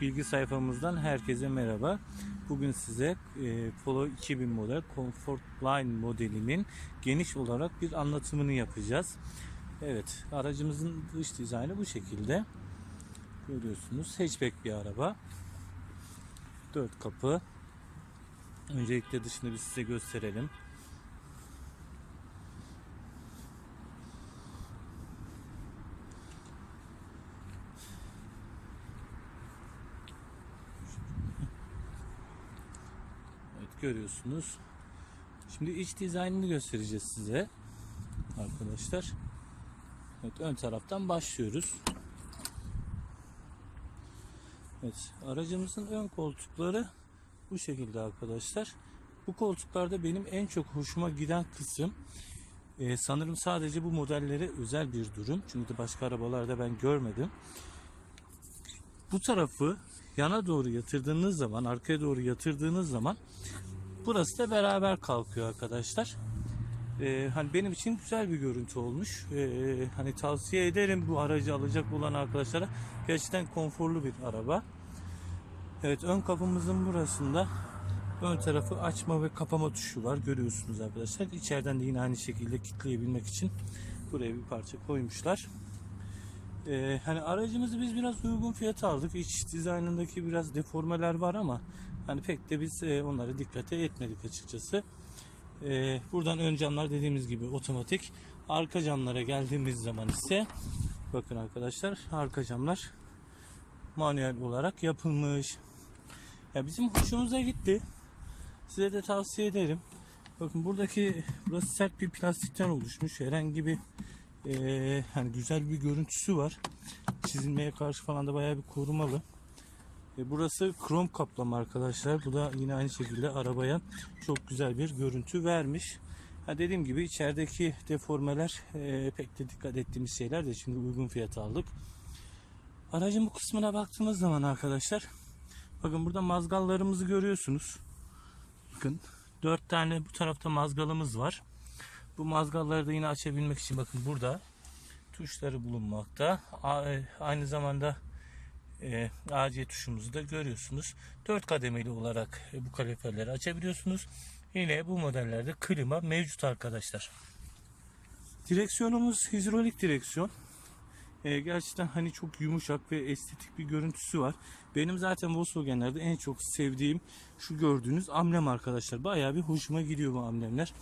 bilgi sayfamızdan herkese merhaba. Bugün size e, Polo 2000 model Comfort Line modelinin geniş olarak bir anlatımını yapacağız. Evet, aracımızın dış dizaynı bu şekilde. Görüyorsunuz hatchback bir araba. 4 kapı. Öncelikle dışını bir size gösterelim. Görüyorsunuz. Şimdi iç dizaynını göstereceğiz size. Arkadaşlar. Evet ön taraftan başlıyoruz. Evet aracımızın ön koltukları bu şekilde arkadaşlar. Bu koltuklarda benim en çok hoşuma giden kısım e, sanırım sadece bu modellere özel bir durum. Çünkü başka arabalarda ben görmedim. Bu tarafı yana doğru yatırdığınız zaman, arkaya doğru yatırdığınız zaman burası da beraber kalkıyor arkadaşlar. Ee, hani benim için güzel bir görüntü olmuş. Ee, hani tavsiye ederim bu aracı alacak olan arkadaşlara. Gerçekten konforlu bir araba. Evet ön kapımızın burasında ön tarafı açma ve kapama tuşu var. Görüyorsunuz arkadaşlar. İçeriden de yine aynı şekilde kilitleyebilmek için buraya bir parça koymuşlar. Ee, hani aracımızı biz biraz uygun fiyata aldık. İç dizaynındaki biraz deformeler var ama hani pek de biz e, onları dikkate etmedik açıkçası. Ee, buradan ön camlar dediğimiz gibi otomatik. Arka camlara geldiğimiz zaman ise bakın arkadaşlar arka camlar manuel olarak yapılmış. Ya bizim hoşumuza gitti. Size de tavsiye ederim. Bakın buradaki burası sert bir plastikten oluşmuş. Herhangi bir e, hani güzel bir görüntüsü var. Çizilmeye karşı falan da bayağı bir korumalı. E, burası krom kaplama arkadaşlar. Bu da yine aynı şekilde arabaya çok güzel bir görüntü vermiş. Ha dediğim gibi içerideki deformeler e, pek de dikkat ettiğimiz şeyler de şimdi uygun fiyata aldık. Aracın bu kısmına baktığımız zaman arkadaşlar bakın burada mazgallarımızı görüyorsunuz. Bakın dört tane bu tarafta mazgalımız var. Bu mazgalları da yine açabilmek için bakın burada tuşları bulunmakta. E, Aynı zamanda e, AC tuşumuzu da görüyorsunuz. 4 kademeli olarak e, bu kaloriferleri açabiliyorsunuz. Yine bu modellerde klima mevcut arkadaşlar. Direksiyonumuz hidrolik direksiyon. E, gerçekten hani çok yumuşak ve estetik bir görüntüsü var. Benim zaten Volkswagen'lerde en çok sevdiğim şu gördüğünüz amblem arkadaşlar. Bayağı bir hoşuma gidiyor bu amblemler.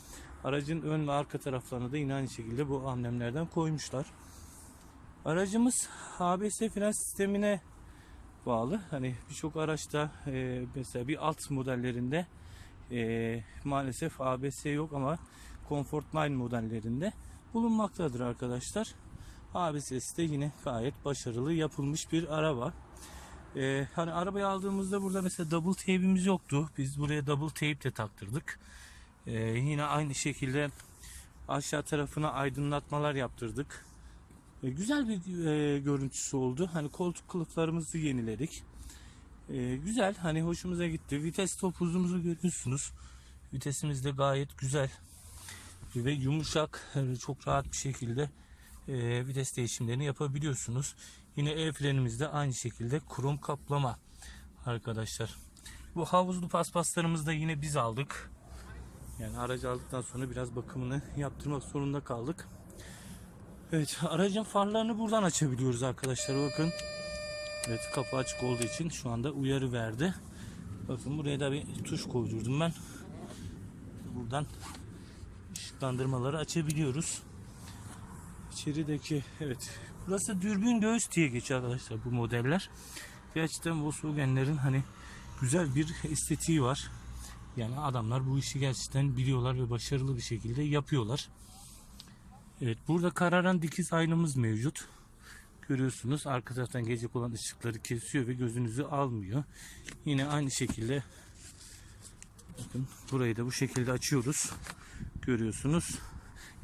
Aracın ön ve arka taraflarına da yine aynı şekilde bu amblemlerden koymuşlar. Aracımız ABS fren sistemine bağlı. Hani birçok araçta e, mesela bir alt modellerinde e, maalesef ABS yok ama Comfort Line modellerinde bulunmaktadır arkadaşlar. ABS'si de yine gayet başarılı yapılmış bir araba. E, hani arabayı aldığımızda burada mesela double tape'imiz yoktu. Biz buraya double tape de taktırdık. E, yine aynı şekilde aşağı tarafına aydınlatmalar yaptırdık. E, güzel bir e, görüntüsü oldu. Hani koltuk kılıflarımızı yeniledik. E, güzel. Hani hoşumuza gitti. Vites topuzumuzu görüyorsunuz. Vitesimiz de gayet güzel. Ve yumuşak. e, çok rahat bir şekilde e, vites değişimlerini yapabiliyorsunuz. Yine el frenimiz de aynı şekilde krom kaplama arkadaşlar. Bu havuzlu paspaslarımızı da yine biz aldık. Yani aracı aldıktan sonra biraz bakımını yaptırmak zorunda kaldık. Evet aracın farlarını buradan açabiliyoruz arkadaşlar bakın. Evet kapı açık olduğu için şu anda uyarı verdi. Bakın buraya da bir tuş koydurdum ben. Buradan ışıklandırmaları açabiliyoruz. İçerideki evet burası dürbün göğüs diye geçiyor arkadaşlar bu modeller. Gerçekten Volkswagen'lerin hani güzel bir estetiği var. Yani adamlar bu işi gerçekten biliyorlar ve başarılı bir şekilde yapıyorlar. Evet burada kararan dikiz aynamız mevcut. Görüyorsunuz arka taraftan gelecek olan ışıkları kesiyor ve gözünüzü almıyor. Yine aynı şekilde bakın burayı da bu şekilde açıyoruz. Görüyorsunuz.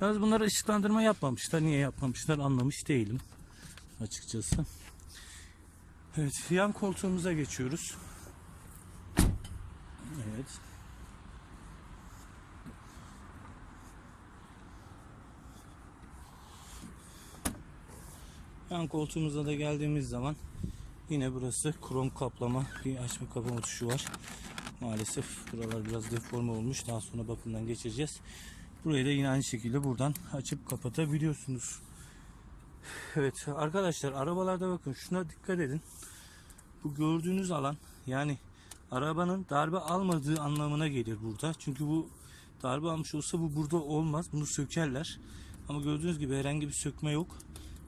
Yalnız bunlara ışıklandırma yapmamışlar. Niye yapmamışlar anlamış değilim açıkçası. Evet yan koltuğumuza geçiyoruz. Evet. Yan koltuğumuza da geldiğimiz zaman Yine burası krom kaplama bir açma kapama tuşu var. Maalesef buralar biraz deforme olmuş. Daha sonra bakımdan geçireceğiz. Burayı da yine aynı şekilde buradan açıp kapatabiliyorsunuz. Evet arkadaşlar arabalarda bakın şuna dikkat edin. Bu gördüğünüz alan yani arabanın darbe almadığı anlamına gelir burada. Çünkü bu darbe almış olsa bu burada olmaz. Bunu sökerler. Ama gördüğünüz gibi herhangi bir sökme yok.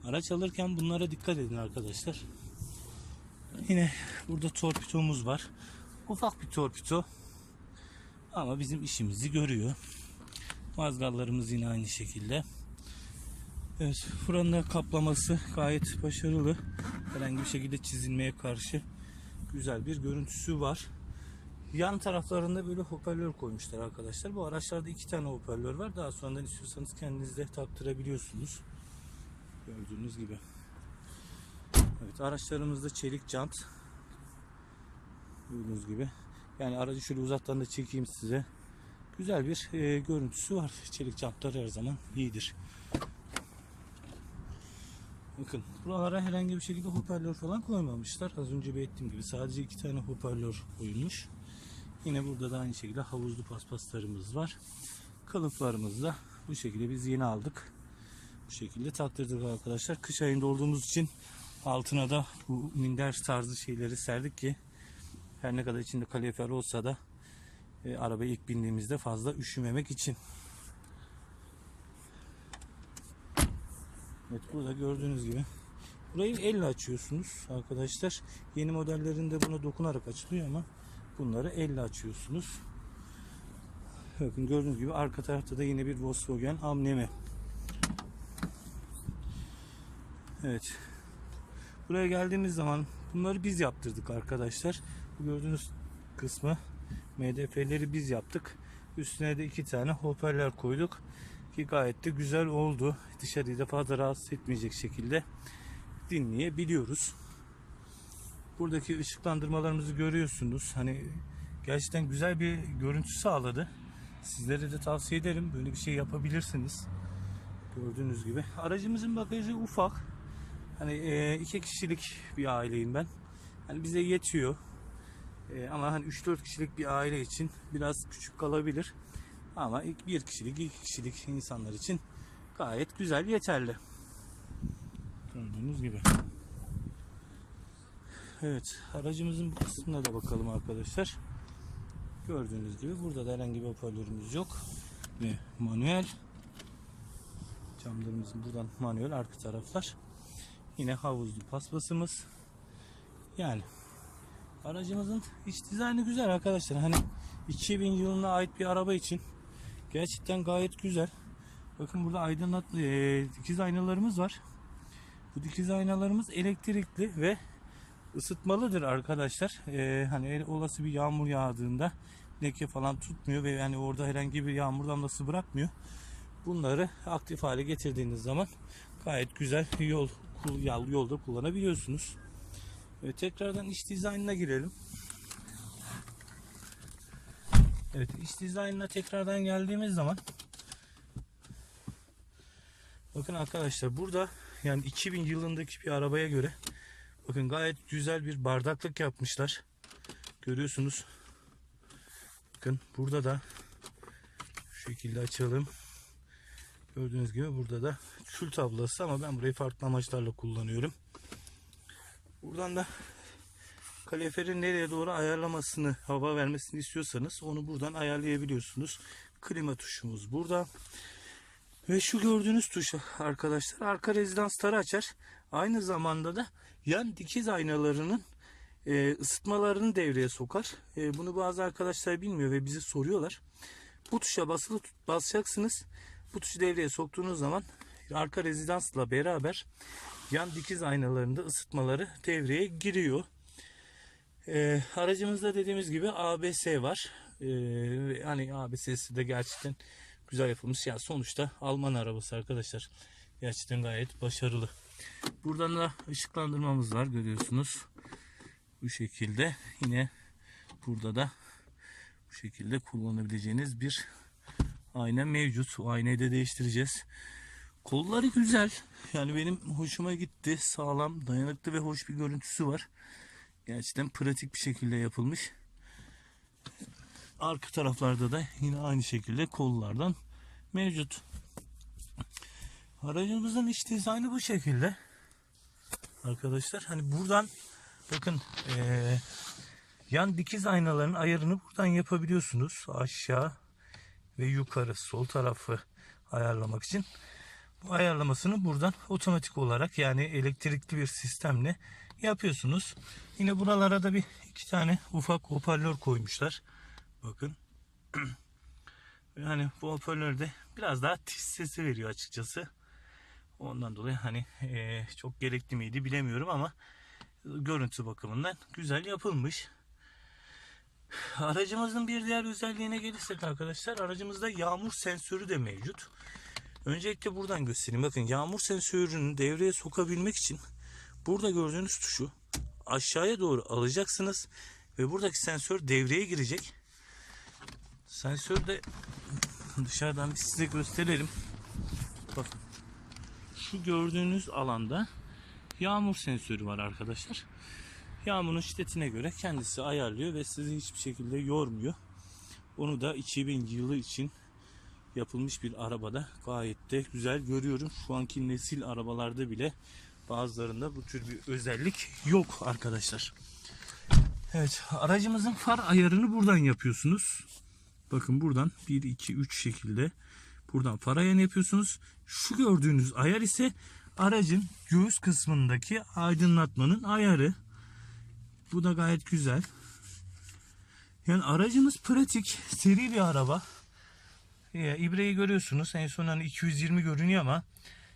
Araç alırken bunlara dikkat edin arkadaşlar. Yine burada torpidomuz var. Ufak bir torpido. Ama bizim işimizi görüyor. Mazgallarımız yine aynı şekilde. Evet, fırın da kaplaması gayet başarılı. Herhangi bir şekilde çizilmeye karşı güzel bir görüntüsü var. Yan taraflarında böyle hoparlör koymuşlar arkadaşlar. Bu araçlarda iki tane hoparlör var. Daha sonradan istiyorsanız kendiniz de taktırabiliyorsunuz. Gördüğünüz gibi. Evet araçlarımızda çelik jant. Gördüğünüz gibi. Yani aracı şöyle uzaktan da çekeyim size. Güzel bir e, görüntüsü var. Çelik jantlar her zaman iyidir. Bakın buralara herhangi bir şekilde hoparlör falan koymamışlar. Az önce belirttiğim gibi sadece iki tane hoparlör koyulmuş. Yine burada da aynı şekilde havuzlu paspaslarımız var. Kılıflarımız da bu şekilde biz yeni aldık. Bu şekilde taktırdık arkadaşlar. Kış ayında olduğumuz için altına da bu minder tarzı şeyleri serdik ki her ne kadar içinde kalorifer olsa da e, arabaya ilk bindiğimizde fazla üşümemek için. Evet burada gördüğünüz gibi. Burayı elle açıyorsunuz arkadaşlar. Yeni modellerinde buna dokunarak açılıyor ama bunları elle açıyorsunuz. Bakın gördüğünüz gibi arka tarafta da yine bir Volkswagen amblemi. Evet. Buraya geldiğimiz zaman bunları biz yaptırdık arkadaşlar. Bu gördüğünüz kısmı MDF'leri biz yaptık. Üstüne de iki tane hoparlör koyduk. Ki gayet de güzel oldu. Dışarıyı da fazla rahatsız etmeyecek şekilde dinleyebiliyoruz. Buradaki ışıklandırmalarımızı görüyorsunuz. Hani gerçekten güzel bir görüntü sağladı. Sizlere de tavsiye ederim. Böyle bir şey yapabilirsiniz. Gördüğünüz gibi. Aracımızın bagajı ufak. Hani e, iki kişilik bir aileyim ben. Hani bize yetiyor. E, ama hani 3-4 kişilik bir aile için biraz küçük kalabilir. Ama ilk bir kişilik, iki kişilik insanlar için gayet güzel, yeterli. Gördüğünüz gibi. Evet, aracımızın bu kısmına da bakalım arkadaşlar. Gördüğünüz gibi burada da herhangi bir hoparlörümüz yok. Ve manuel. Camlarımızın buradan manuel arka taraflar. Yine havuzlu paspasımız. Yani aracımızın iç dizaynı güzel arkadaşlar. Hani 2000 yılına ait bir araba için gerçekten gayet güzel. Bakın burada aydınlat e, dikiz aynalarımız var. Bu dikiz aynalarımız elektrikli ve ısıtmalıdır arkadaşlar. E, hani olası bir yağmur yağdığında leke falan tutmuyor ve yani orada herhangi bir yağmur damlası bırakmıyor. Bunları aktif hale getirdiğiniz zaman gayet güzel yol- yolda kullanabiliyorsunuz. Evet, tekrardan iç dizaynına girelim. Evet iç dizaynına tekrardan geldiğimiz zaman bakın arkadaşlar burada yani 2000 yılındaki bir arabaya göre bakın gayet güzel bir bardaklık yapmışlar. Görüyorsunuz. Bakın burada da şu şekilde açalım. Gördüğünüz gibi burada da kül tablası ama ben burayı farklı amaçlarla kullanıyorum. Buradan da kaleferin nereye doğru ayarlamasını, hava vermesini istiyorsanız onu buradan ayarlayabiliyorsunuz. Klima tuşumuz burada. Ve şu gördüğünüz tuş arkadaşlar arka rezidansları açar. Aynı zamanda da yan dikiz aynalarının e, ısıtmalarını devreye sokar. E, bunu bazı arkadaşlar bilmiyor ve bizi soruyorlar. Bu tuşa basılı tut, basacaksınız. Bu tuşu devreye soktuğunuz zaman arka rezidansla beraber yan dikiz aynalarında ısıtmaları devreye giriyor. Ee, aracımızda dediğimiz gibi ABS var. Ee, hani ABS'si de gerçekten güzel yapılmış. Yani sonuçta Alman arabası arkadaşlar. Gerçekten gayet başarılı. Buradan da ışıklandırmamız var görüyorsunuz. Bu şekilde yine burada da bu şekilde kullanabileceğiniz bir ayna mevcut. O aynayı da değiştireceğiz. Kolları güzel. Yani benim hoşuma gitti. Sağlam, dayanıklı ve hoş bir görüntüsü var. Gerçekten pratik bir şekilde yapılmış. Arka taraflarda da yine aynı şekilde kollardan mevcut. Aracımızın iç dizaynı bu şekilde. Arkadaşlar hani buradan bakın eee, yan dikiz aynaların ayarını buradan yapabiliyorsunuz. Aşağı ve yukarı sol tarafı ayarlamak için. Bu ayarlamasını buradan otomatik olarak yani elektrikli bir sistemle yapıyorsunuz. Yine buralara da bir iki tane ufak hoparlör koymuşlar. Bakın. Yani bu hoparlör de biraz daha tiz sesi veriyor açıkçası. Ondan dolayı hani eee, çok gerekli miydi bilemiyorum ama görüntü bakımından güzel yapılmış. Aracımızın bir diğer özelliğine gelirsek arkadaşlar aracımızda yağmur sensörü de mevcut. Öncelikle buradan göstereyim. Bakın yağmur sensörünü devreye sokabilmek için burada gördüğünüz tuşu aşağıya doğru alacaksınız ve buradaki sensör devreye girecek. Sensör de dışarıdan bir size gösterelim. Bakın. Şu gördüğünüz alanda yağmur sensörü var arkadaşlar. Yağmurun şiddetine göre kendisi ayarlıyor ve sizi hiçbir şekilde yormuyor. Onu da 2000 yılı için yapılmış bir arabada gayet de güzel görüyorum. Şu anki nesil arabalarda bile bazılarında bu tür bir özellik yok arkadaşlar. Evet aracımızın far ayarını buradan yapıyorsunuz. Bakın buradan 1 2 3 şekilde buradan far ayarını yapıyorsunuz. Şu gördüğünüz ayar ise aracın göğüs kısmındaki aydınlatmanın ayarı. Bu da gayet güzel. Yani aracımız pratik, seri bir araba. E, ibreyi görüyorsunuz. En son hani 220 görünüyor ama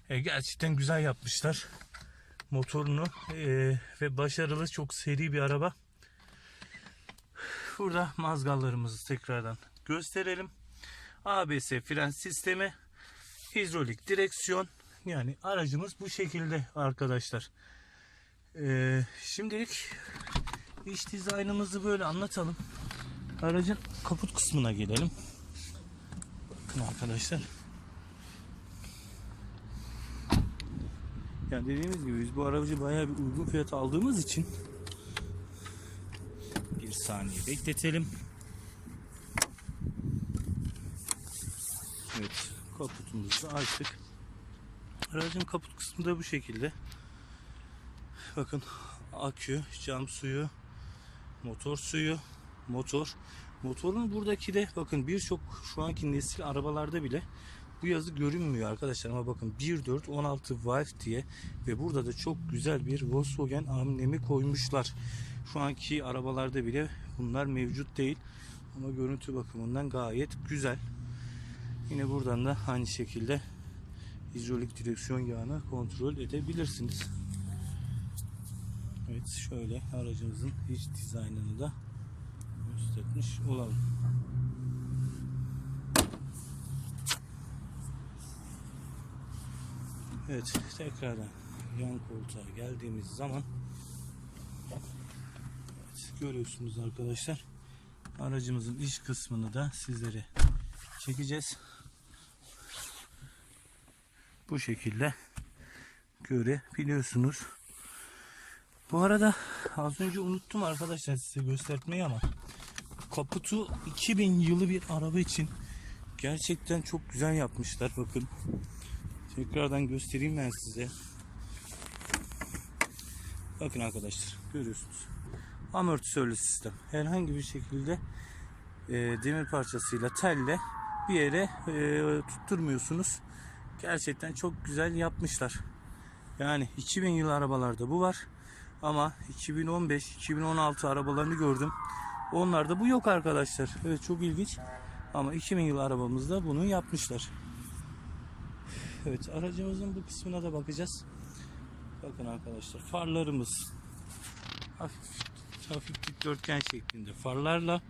e, gerçekten güzel yapmışlar motorunu e, ve başarılı çok seri bir araba. Burada mazgallarımızı tekrardan gösterelim. ABS fren sistemi, hidrolik direksiyon. Yani aracımız bu şekilde arkadaşlar. E, şimdilik iç dizaynımızı böyle anlatalım. Aracın kaput kısmına gelelim. Bakın arkadaşlar. Yani dediğimiz gibi biz bu aracı bayağı bir uygun fiyata aldığımız için bir saniye bekletelim. Evet, kaputumuzu açtık. Aracın kaput kısmı da bu şekilde. Bakın akü, cam suyu, motor suyu, motor. Motorun buradaki de bakın birçok şu anki nesil arabalarda bile bu yazı görünmüyor arkadaşlar ama bakın 1.4 16 valve diye ve burada da çok güzel bir Volkswagen amblemi koymuşlar. Şu anki arabalarda bile bunlar mevcut değil ama görüntü bakımından gayet güzel. Yine buradan da aynı şekilde hidrolik direksiyon yağını kontrol edebilirsiniz. Evet şöyle aracımızın iç dizaynını da göstermiş olalım. Evet tekrardan yan koltuğa geldiğimiz zaman evet, görüyorsunuz arkadaşlar aracımızın iç kısmını da sizlere çekeceğiz. Bu şekilde görebiliyorsunuz. Bu arada az önce unuttum arkadaşlar size göstermeyi ama kaputu 2000 yılı bir araba için gerçekten çok güzel yapmışlar. Bakın tekrardan göstereyim ben size. Bakın arkadaşlar görüyorsunuz. Amortisörlü sistem. Herhangi bir şekilde e, demir parçasıyla telle bir yere e, tutturmuyorsunuz. Gerçekten çok güzel yapmışlar. Yani 2000 yıl arabalarda bu var. Ama 2015-2016 arabalarını gördüm. Onlarda bu yok arkadaşlar. Evet çok ilginç. Ama 2000 yıl arabamızda bunu yapmışlar. Evet aracımızın bu kısmına da bakacağız. Bakın arkadaşlar farlarımız hafif, hafif dikdörtgen şeklinde farlarla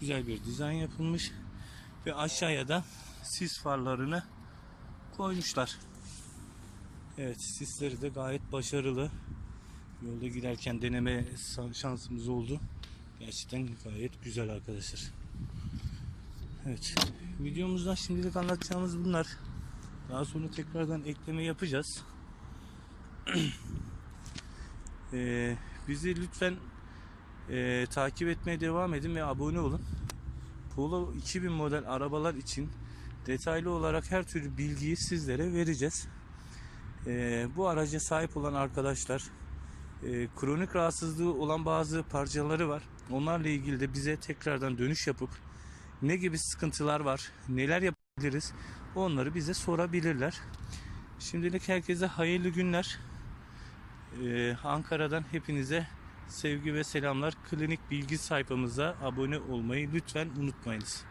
güzel bir dizayn yapılmış. Ve aşağıya da sis farlarını koymuşlar. Evet sisleri de gayet başarılı. Yolda giderken deneme şansımız oldu. Gerçekten gayet güzel arkadaşlar. Evet videomuzda şimdilik anlatacağımız bunlar. Daha sonra tekrardan ekleme yapacağız. Ee, bizi lütfen e, takip etmeye devam edin ve abone olun. Polo 2000 model arabalar için detaylı olarak her türlü bilgiyi sizlere vereceğiz. Ee, bu araca sahip olan arkadaşlar e, kronik rahatsızlığı olan bazı parçaları var. Onlarla ilgili de bize tekrardan dönüş yapıp ne gibi sıkıntılar var, neler yapabiliriz onları bize sorabilirler. Şimdilik herkese hayırlı günler. Ee, Ankara'dan hepinize sevgi ve selamlar. Klinik bilgi sayfamıza abone olmayı lütfen unutmayınız.